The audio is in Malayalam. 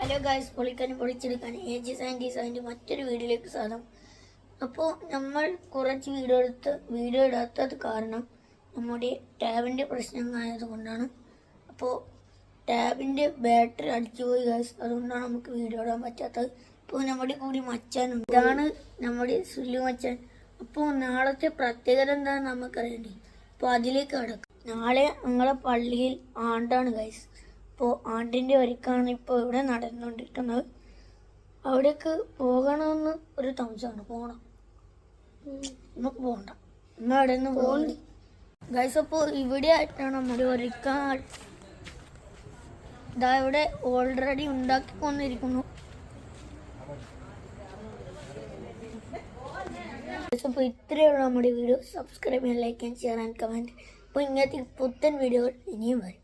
ഹലോ ഗായ്സ് പൊളിക്കാനും പൊളിച്ചെടുക്കാനും എ ജി സയന്റി മറ്റൊരു വീഡിയോയിലേക്ക് സാധനം അപ്പോൾ നമ്മൾ കുറച്ച് വീഡിയോ എടുത്ത് വീഡിയോ ഇടാത്തത് കാരണം നമ്മുടെ ടാബിന്റെ പ്രശ്നങ്ങളായത് കൊണ്ടാണ്. അപ്പോൾ ടാബിന്റെ ബാറ്ററി അടിച്ചു പോയി ഗായ്സ് അതുകൊണ്ടാണ് നമുക്ക് വീഡിയോ ഇടാൻ പറ്റാത്തത്. ഇപ്പോൾ നമ്മുടെ കൂടി മച്ചാനുണ്ട് ഇതാണ് നമ്മുടെ സുല്ലു മച്ചാൻ. അപ്പോൾ നാളത്തെ പ്രത്യേകത എന്താണെന്ന് നമുക്കറിയണ്ടേ? അപ്പോൾ അതിലേക്ക് കിടക്കും. നാളെ ഞങ്ങളെ പള്ളിയിൽ ആണ്ടാണ് ഗൈസ് അപ്പോൾ ആണ്ടിന്റെ ഒരുക്കാണ് ഇപ്പോൾ ഇവിടെ നടന്നുകൊണ്ടിരിക്കുന്നത്. അവിടേക്ക് പോകണമെന്ന് ഒരു താമസമാണ് പോകണം നമുക്ക് പോകണ്ട ഒന്ന് അവിടെ നിന്ന് പോകണ്ട ഗൈസ് അപ്പോൾ ഇവിടെ ആയിട്ടാണ് നമ്മുടെ ഒരുക്കാൻ ഇതാ ഇവിടെ ഓൾറെഡി ഉണ്ടാക്കി കൊണ്ടിരിക്കുന്നു അപ്പോൾ ഇത്രയുള്ള നമ്മുടെ വീഡിയോ സബ്സ്ക്രൈബ് ചെയ്യാൻ ലൈക്ക് ചെയ്യാൻ ഷെയർ ആൻഡ് കമന്റ് അപ്പോൾ ഇങ്ങനത്തെ പുത്തൻ വീഡിയോകൾ ഇനിയും വരും.